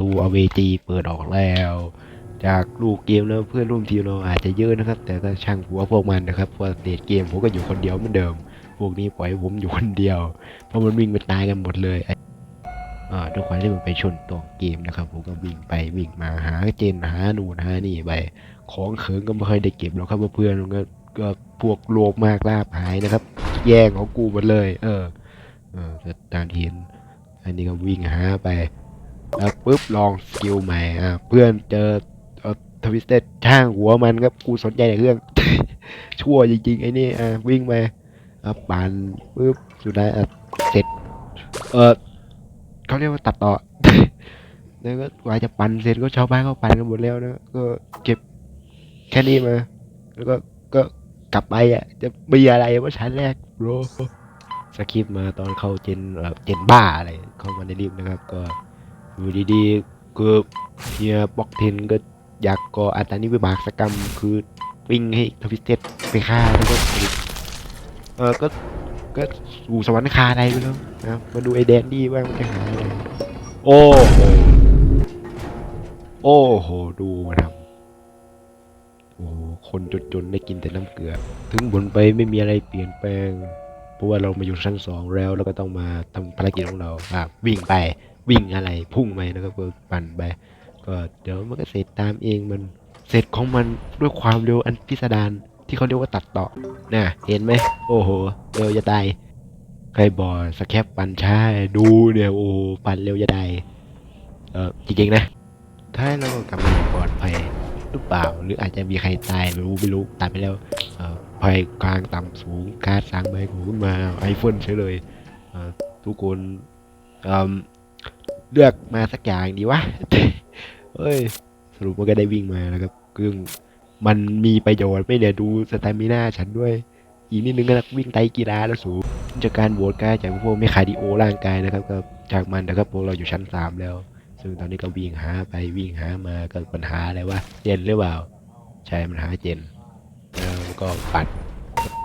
ตูอเวจีเปิดออกแล้ว จากลูกเกมแล้วเพื่อนร่วมทีมเราอาจจะเยอะนะครับ แต่ก็ช่างหัวพวกมันนะครับพราะเดทเกมผมก็อยู่คนเดียวเหมือนเดิม พวกนี้ปล่อยให้ผมอยู่คนเดียว เพราะมันวิ่งไปตายกันหมดเลยด้วยความที่มันไปชนตัวเกมนะครับผมก็วิ่งไปวิ่งมาหาเจนหาหนูหานี่ไปของเขิงก็ไม่เคยได้เก็บหรอกครับเพื่อนมันก็ก็พวกโลภมากลาบหายนะครับ แย่งของกูหมดเลย เออเออแต่ตามที่เห็นอันนี้ก็วิ่งหาไป แล้วปุ๊บลองสกิลใหม่อะเพื่อนเจอทวิสเต็ดช่างหัวมันครับกูสนใจแต่เรื่อง ชั่วจริงๆไอ้นี่อะวิ่งไปอะปั่นปุ๊บสุดท้ายอะเสร็จ เออเขาเรียกว่าตัดต่อแล้วก็กว่าจะปั่นเสร็จก็ชาวบ้านก็ปั่นกันหมดแล้วนะก็เก็บแค่นี้มา แล้วก็ก็กลับไปอะ จะมีอะไรว่าชั้นแรกโรสคริปมาตอนเข้าเจนเอ่อเจนบ้าอะไรเข้ามาในรีบนะครับก็ อยู่ดีๆคือเฮียบ็อกเทนก็อยากก่ออัตานิวิบากกรรม คือวิ่งให้ทวิสเต็ดไปฆ่าแล้วก็เออก็ก็สู่สวรรค์คาอะไรไปแล้วนะมาดูไอแดนดี้ว่ามันจะหาอะไรโอ้โหโอ้โหดูมาทำโอ้คนจนๆได้กินแต่น้ำเกลือ ถึงบนไปไม่มีอะไรเปลี่ยนแปลงเพราะว่าเรามาอยู่ชั้นสองแล้ว แล้วก็ต้องมาทำภารกิจของเราอะวิ่งไป วิ่งอะไรพุ่งไปแล้วก็ปั่นไปก็เดี๋ยวมันก็เสร็จตามเองมันเสร็จของมันด้วยความเร็วอันพิสดารที่เขาเรียกว่าตัดต่อน่ะเห็นไหมโอ้โหเร็วจะตายใครบอกสแคปปั่นช้าดูเนี่ยโอ้ปั่นเร็วจะตายเออจริงๆนะถ้าเรากลับมาอย่างปลอดภัยหรือเปล่า หรืออาจจะมีใครตายไม่รู้ไม่รู้ตายไปแล้วเออภัยกลางต่ำสูงการสร้างใบหูขึ้นมาไอโฟนเฉยเลยเออทุกคน เลือกมาสักอย่างดีวะเฮ้ย สรุปมันก็ได้วิ่งมาแล้วครับซึ่งมันมีประโยชน์ไม่เนี่ยดูสตมิน่าฉันด้วย อีกนิดนึงก็วิ่งไตกีฬาแล้วสูจากการโหวตกายจากพวกไม่คาร์ดิโอร่างกายนะครับก็จากมันนะครับพวกเราอยู่ชั้นสามแล้ว ซึ่งตอนนี้ก็วิ่งหาไปวิ่งหามาก็ปัญหาอะไรวะเจนหรือเปล่า ใช่มันหาเจนแล้วก็ปัด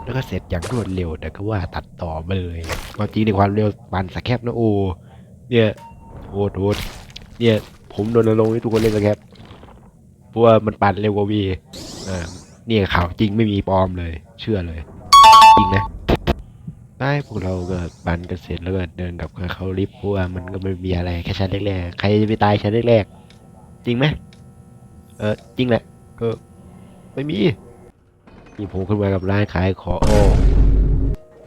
แล้วก็เสร็จอย่างรวดเร็วแต่ก็ว่าตัดต่อมาเลยความจริงในความเร็วปันสแคปนะโอเนี่ย โหดโหดเนี่ย ผมโดนลงให้ทุกคนเล่นสแคปเพราะว่ามันปั่นเร็วกว่าวีอ่าเนี่ยข่าวจริงไม่มีปลอมเลย เชื่อเลย จริงนะได้พวกเราก็ปั่นกันเสร็จแล้วก็เดินกลับเขาลิฟต์เพราะว่ามันก็ไม่มีอะไรแค่ชั้นแรกๆใครจะไปตายชั้นแรกๆจริงไหมเออจริงแหละก็ไม่มีนี่ผมขึ้นมากับร้านขายของโอ้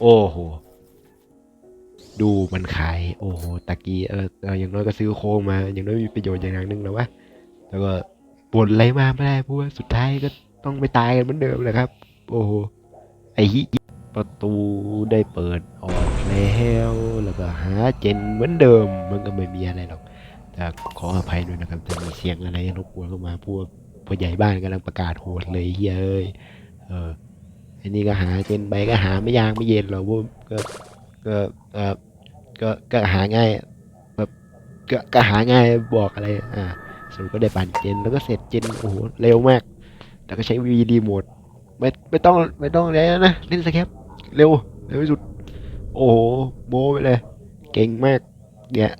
โอ้โห ดูมันขายโอ้โหตะกี้เออเอออย่างน้อยก็ซื้อโค้งมา อย่างน้อยมีประโยชน์อย่างหนึ่งแล้ววะแล้วก็บ่นอะไรมาไม่ได้เพราะว่าสุดท้ายก็ต้องไปตายกันเหมือนเดิมแหละครับ โอ้โหไอ้ฮิประตูได้เปิดออกแล้วแล้วก็หาเจนเหมือนเดิม มันก็ไม่มีอะไรหรอกแต่ขออภัยด้วยนะครับถ้ามีเสียงอะไรรบกวนเข้ามาพวกผู้ใหญ่บ้านกำลังประกาศโหดเลยเฮ้ยเอ้ยเอออันนี้ก็หาเจนไปก็หาไม่ยากไม่เย็นหรอกพวกก็ ก็เออก็ก็หาง่ายแบบก็ก็หาง่ายบอกอะไรอ่าสรุปก็ได้ปั่นเจนแล้วก็เสร็จเจนโอ้โหเร็วมาก แต่ก็ใช้วีดีโหมดไม่ไม่ต้องไม่ต้องแล้วนะเล่นสแคปเร็วเร็วที่สุด โอ้โหโม้ไปเลย เก่งมากเนี่ย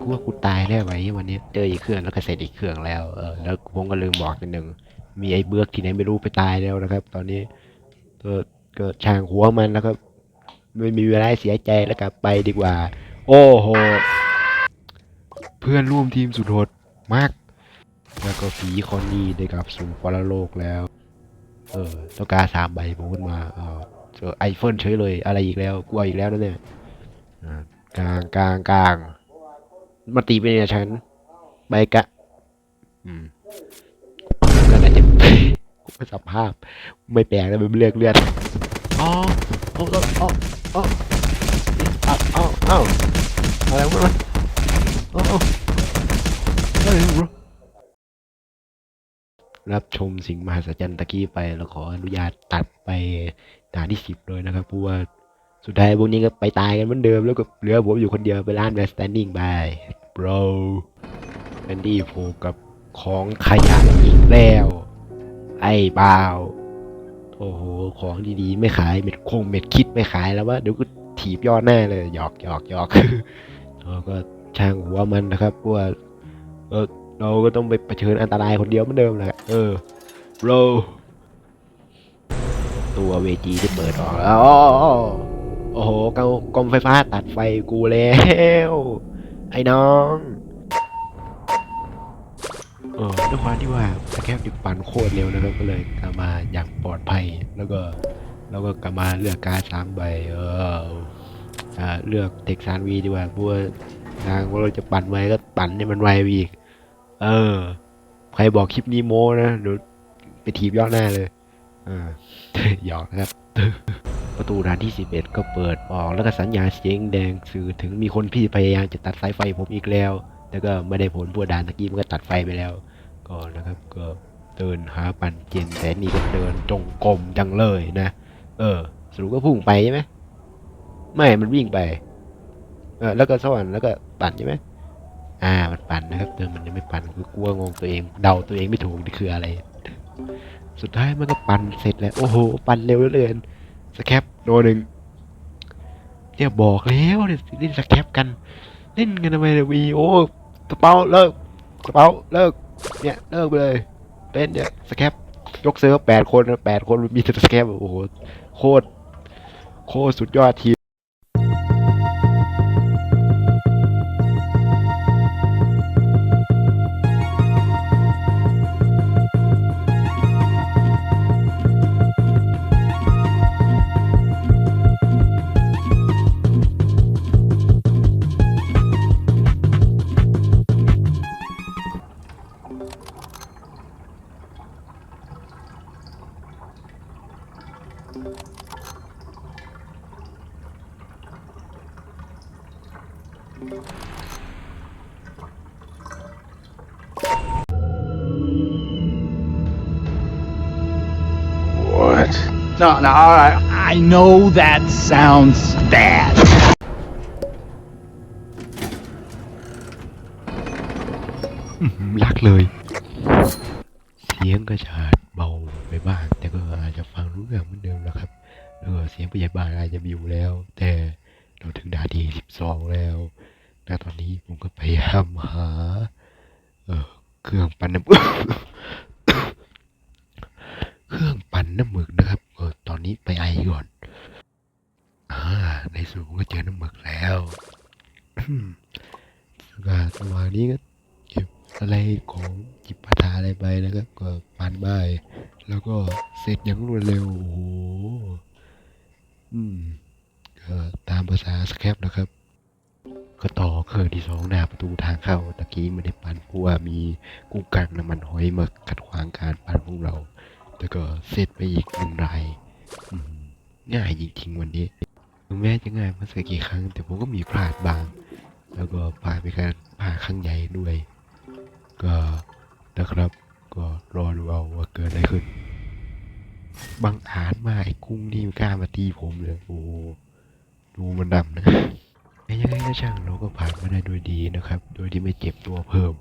กูว่ากูตายแน่ไว้วันนี้เจออีกเครื่องแล้วก็เสร็จอีกเครื่องแล้วเออแล้วผมก็ลืมบอกนิดนึง มีไอ้เบือกที่ไหนไม่รู้ไปตายแล้วนะครับ ตอนนี้ก็ก็ช่างหัวมันแล้วก็ไม่มีเวลาเสียใจแล้วกลับไปดีกว่า โอ้โห เพื่อนร่วมทีมสุดโหดมาก แล้วก็ผีคอนนี่ได้กลับสู่ปรโลกแล้ว เออต้องการสามใบผมขึ้นมาเออเจอไอโฟนเฉยเลย อะไรอีกแล้วกลัวอีกแล้วนะเนี่ยกลางกลางกลางมาตีไปเนี่ยฉันใบกะ อืม สภาพ ไม่แปลกนะมันเลือกเลือดอ๋อโอ้โอ้โอ้โอ้อ้าวอ้าวอ้าวอะไรวะโอ้โอ้อะไรวะรับชมสิ่งมหัศจรรย์ตะกี้ไปแล้วขออนุญาตตัดไปด่านที่สิบเลยนะครับเพราะว่าสุดท้ายพวกนี้ก็ไปตายกันเหมือนเดิมแล้วก็เหลือผมอยู่คนเดียวไปร้านแบสแตนดิ้งบาย bro แอนดี้โผล่กับของขยะอีกแล้ว ไอ้บ่าว โอ้โห ของดีๆ ไม่ขายเม็ดคงเม็ดคิดไม่ขายแล้ววะเดี๋ยวก็ถีบยอดแน่เลยหยอกหยอกหยอกเราก็ช่างหัวมันนะครับว่าเออเราก็ต้องไปเผชิญอันตรายคนเดียวเหมือนเดิมแหละเออโราตัวเวจีที่เปิดออกแล้วโอ้โหกองกองไฟฟ้าตัดไฟกูแล้ว ไอ้น้อง เออด้วยความที่ว่าสแคปดิปั่นโคตรเร็วนะครับก็เลยกลับมาอย่างปลอดภัยแล้วก็แล้วก็กลับมาเลือกการสามใบเอออ่าเลือกเทคซานวีดีกว่าเพราะว่าทางว่าเราจะปั่นไวก็ปั่นให้มันไวไปอีก เออ ใครบอกคลิปนี้โม้นะเดี๋ยวไปถีบยอดหน้าเลยอ่าหยอกนะครับประตูด่านที่11ก็เปิดออกแล้วก็สัญญาณเสียงแดงสื่อถึงมีคนพี่พยายามจะตัดสายไฟผมอีกแล้ว แต่ก็ไม่ได้ผลพวดานตะกี้มันก็ตัดไฟไปแล้วก็นะครับก็เดินหาปั่นเจนแต่นี่ก็เดินจงกรมจังเลยนะ เออ สรุปก็พุ่งไปใช่ไหมไม่มันวิ่งไป เออแล้วก็สวรรค์แล้วก็ปั่นใช่ไหมอ่ามันปั่นนะครับแต่มันยังไม่ปั่นคือกลัวงงตัวเองเดาตัวเองไม่ถูกนี่คืออะไร สุดท้ายมันก็ปั่นเสร็จแล้วโอ้โหปั่นเร็วเหลือเกินสแคปโดนหนึ่งเนี่ยบอกแล้วเนี่ยเล่นสแคปกันเล่นกันทำไมเนี่ยวีโอ กระเป๋าเลิกกระเป๋าเลิกเนี่ยเลิกไปเลยเป็นเนี่ยสแคปยกเซิร์ฟแปดคนแปดคนมีแต่สแคปโอ้โหโคตรโคตรสุดยอดที No, no, all right. I know that sounds bad. รักเลย เสียงก็จะเบาไปบ้าง แต่ก็อาจจะฟังรู้เรื่องเหมือนเดิมนะครับแล้วก็เสียงผู้ใหญ่บ้านอาจจะมีอยู่แล้ว แต่เราถึงดาที่สิบสองแล้วณตอนนี้ผมก็พยายามหา เออเครื่องปั่นน้ำเครื่องปั่นน้ำหมึกนะครับ ตอนนี้ไปไอก่อนอ่าในสูงก็เจอน้ำหมึกแล้วก็ระหว่างนี้ก็เก็บอะไรของจิปาถาอะไรไปนะครับก็ปั่นไปแล้วก็เสร็จอย่างรวดเร็วโอ้โหอืมก็ตามภาษาสแคปนะครับ ก็ต่อเครื่องที่สองหน้าประตูทางเข้าตะกี้ไม่ได้ปั่นเพราะว่ามีกุ้งกังน้ำมันหอยมาขัดขวางการปั่นของเรา แต่ก็เสร็จไปอีกหนึ่งราย ง่ายจริงๆวันนี้ถึงแม้จะง่ายมาสักกี่ครั้ง แต่ผมก็มีพลาดบาง แล้วก็พลาดไปการพลาดครั้งใหญ่ด้วย ก็นะครับ ก็รอดูเอาว่าเกิดอะไรขึ้นบังอาจมาไอ้กุ้งนี่กล้ามาตีผมเลยโอ้ดูมันดำนะแต่ยังไงก็ช่างเราก็ผ่านมาได้ด้วยดีนะครับ โดยที่ไม่เจ็บตัวเพิ่ม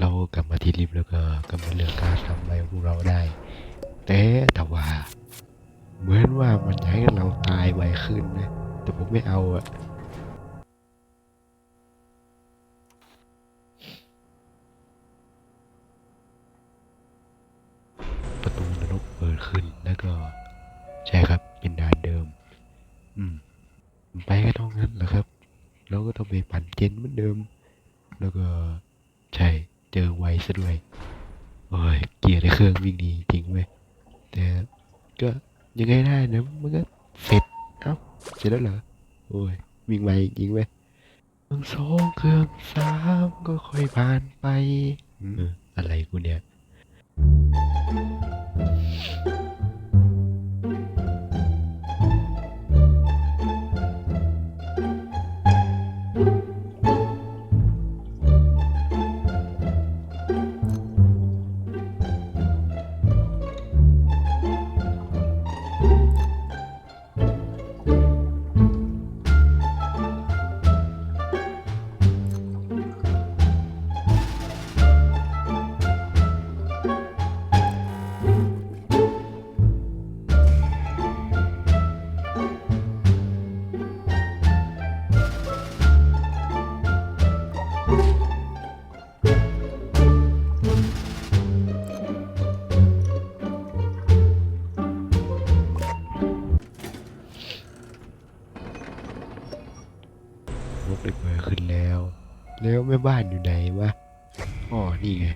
เรากลับมาที่ลิฟต์แล้วก็กลับมาเลือกการทำใบของพวกเราได้ แต่แต่ว่า นว่ามันจะให้เราตายไวขึ้นนะ แต่ผมไม่เอาอะประตูนรกเปิดขึ้นแล้วก็ ใช่ครับ เป็นด่านเดิม อืม ไปก็ต้องงั้นแหละครับ เราก็ต้องไปปั่นเจนเหมือนเดิม แล้วก็ใช่เจอไวซะด้วยโอ้ยเกียร์ในเครื่องวิ่งดีจริงเว้ยแต่ก็ ยังไงได้นะมันก็เสร็จเอ้าเสร็จแล้วเหรอโอ้ยวิ่งไวจริงเว้ยเครื่องสองเครื่องสามก็ค่อยผ่านไปอืมอะไรกูเนี่ย แล้วแม่บ้านอยู่ไหนวะอ๋อนี่ไง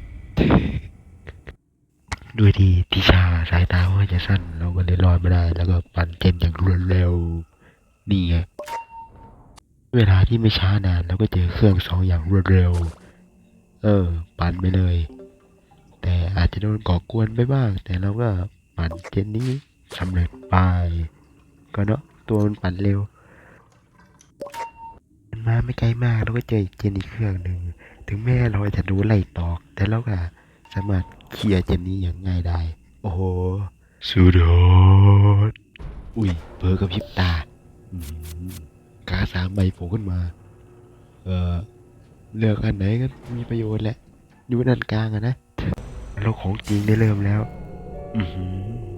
ด้วยที่ทิชาสายตาว่าจะสั้นเราก็เลยรอดไม่ได้ แล้วก็ปั่นเจนอย่างรวดเร็ว นี่ไงเวลาที่ไม่ช้านานเราก็เจอเครื่องสองอย่างรวดเร็ว เออ ปั่นไปเลย แต่อาจจะโดนก่อกวนไปบ้าง แต่เราก็ปั่นเจนนี้สำเร็จไป ก็เนาะตัวมันปั่นเร็ว มาไม่ไกลมากเราก็เจอเจนอีกเครื่องหนึ่งถึงแม้เราจะรู้ไล่ตอก แต่เราก็สามารถเคลียร์เจนนี้อย่างง่ายได้ โอ้โหสุดยอดอุ้ยเพิอกับพริบตาอกาสามใบโผล่ขึ้นมา เออเลือกอันไหนก็มีประโยชน์แหละอยู่ด้านกลางอะนะเราของจริงได้เริ่มแล้ว อือหือ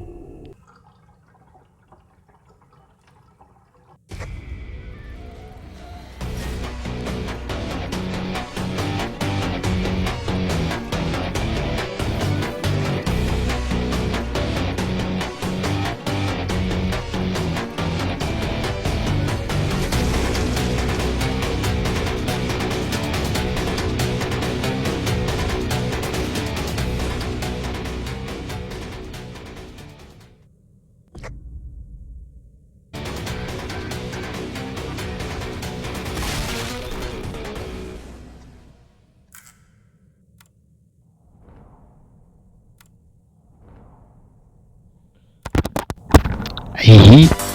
ไอ้